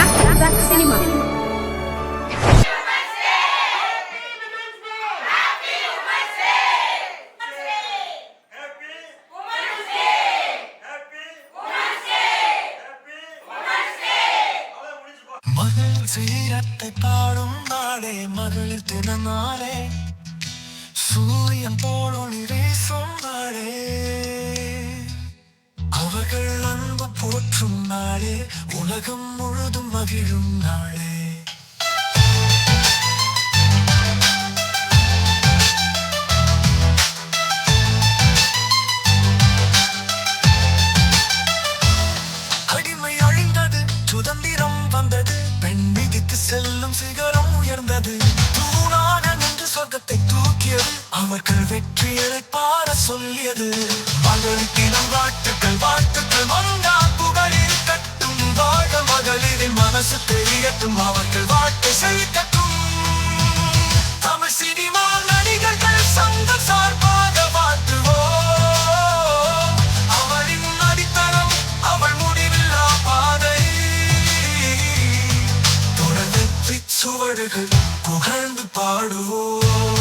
Back to back cinema சீரத்தை பாடும் நாளே மகளிர் தினநாளே சூரியன் போலொளி வீசும் நாளே போற்றும் நாளே உலகம் முழுதும் மகிழும் நாளே. அடிமை அழிந்தது சுதந்திரம் வந்தது. பெண் விதித்து செல்லும் சிகரம் உயர்ந்தது. தூணான நின்று சொர்க்கத்தை தூக்கியது. அவர்கள் வெற்றியை பார சொல்லியது. மகளிர் வாழ்த்துக்கள் வாழ்த்துக்கள் மங்கா. மனசு தெரியட்டும் அவர்கள் வாழ்க்கை செழிக்கட்டும். தமிழ் சினிமா நடிகர்கள் சங்க சார்பாக வாழ்த்துவோம். அவளின் அடித்தளம் அவள் முடிவில்லா பாதை. தொடர்ந்து சுவடுகள் புகழ்ந்து பாடுவோம்.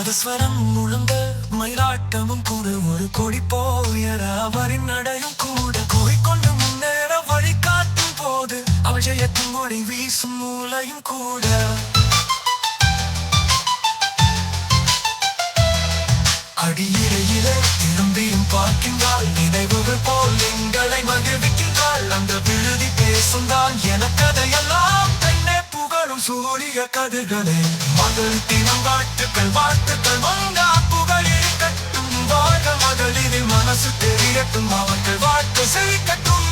நாதஸ்வரம் முழங்க மயிலாட்டமும் கூட ஒரு கொடி போயர அவரின் நடையும் கூட. கோரிக்கொண்டு முன்னேற வழி காட்டும் போது அவள் ஜெயத்தின் மொழி வீசும் மூளையும் கூட. அடியிடையிலே திரும்பியும் பார்க்கின்றாள் நினைவுகள் போல் எங்களை மகிழ்விக்கின்றாள். அந்த விழுதி பேசுந்தான் எனக்கதையெல்லாம். பெண்ணே சூரிய கதிர்களே மகள் தினம் வாழ்த்துக்கள் வாழ்த்துக்கள் மங்கா புகழில் கட்டும் வாழ்க மகளிரின் மனசு தெரியட்டும் அவர்கள் வாழ்க்கை செழிக்கட்டும்.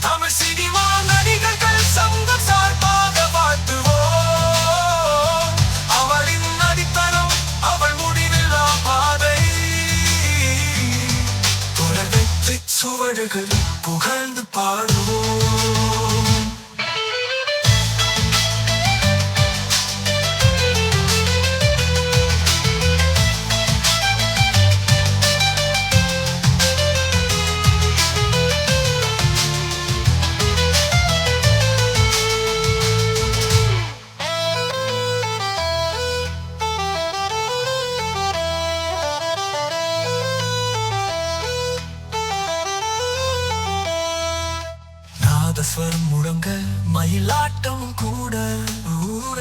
தமிழ் சினிமா நடிகர்கள் சங்கம் சார்பாக வாழ்த்துவோம். அவளின் நடித்தனம் அவள் முடிவில்லா பாதை. தொடர் வெற்றி சுவடுகள் புகழ்ந்து பாடுவோம். மயிலாட்டம் கூட. ஊர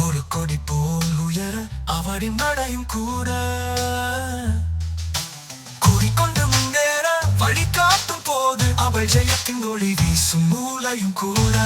ஒரு கொடி போல் உயர அவரின் நடையும் கூட. கூறிக்கொண்டு முன்னேற வழிகாட்டும் போது அவள் ஜெயத்தின் ஒளி வீசும் மூளையும் கூட.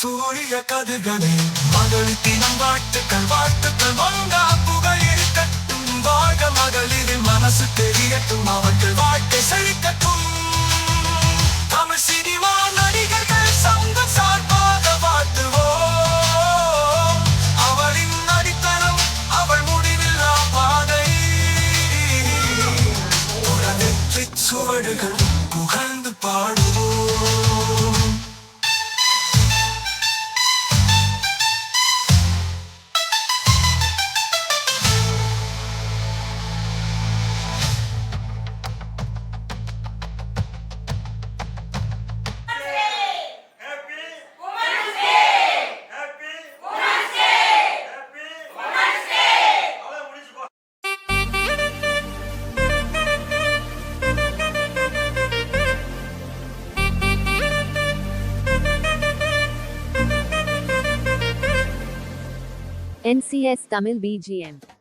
சூரிய கதிர்களே மகள் தினம் வாழ்த்துக்கள் வாழ்த்துக்கள் வந்தா புகழில் கட்டும் வாழ்க மகளிரின் மனசு தெரியட்டும் அவர்கள் வாழ்க்கை செழிக்கட்டும். தமிழ் சினிமா நடிகர்கள் சங்கம் சார்பாக வாழ்த்துவோம். அவளின் அடித்தளம் அவள் முடிவில்லா பாதை. ஒரு சுவடுகள் புகழ்ந்து பாடுவோம். NCS Tamil BGM.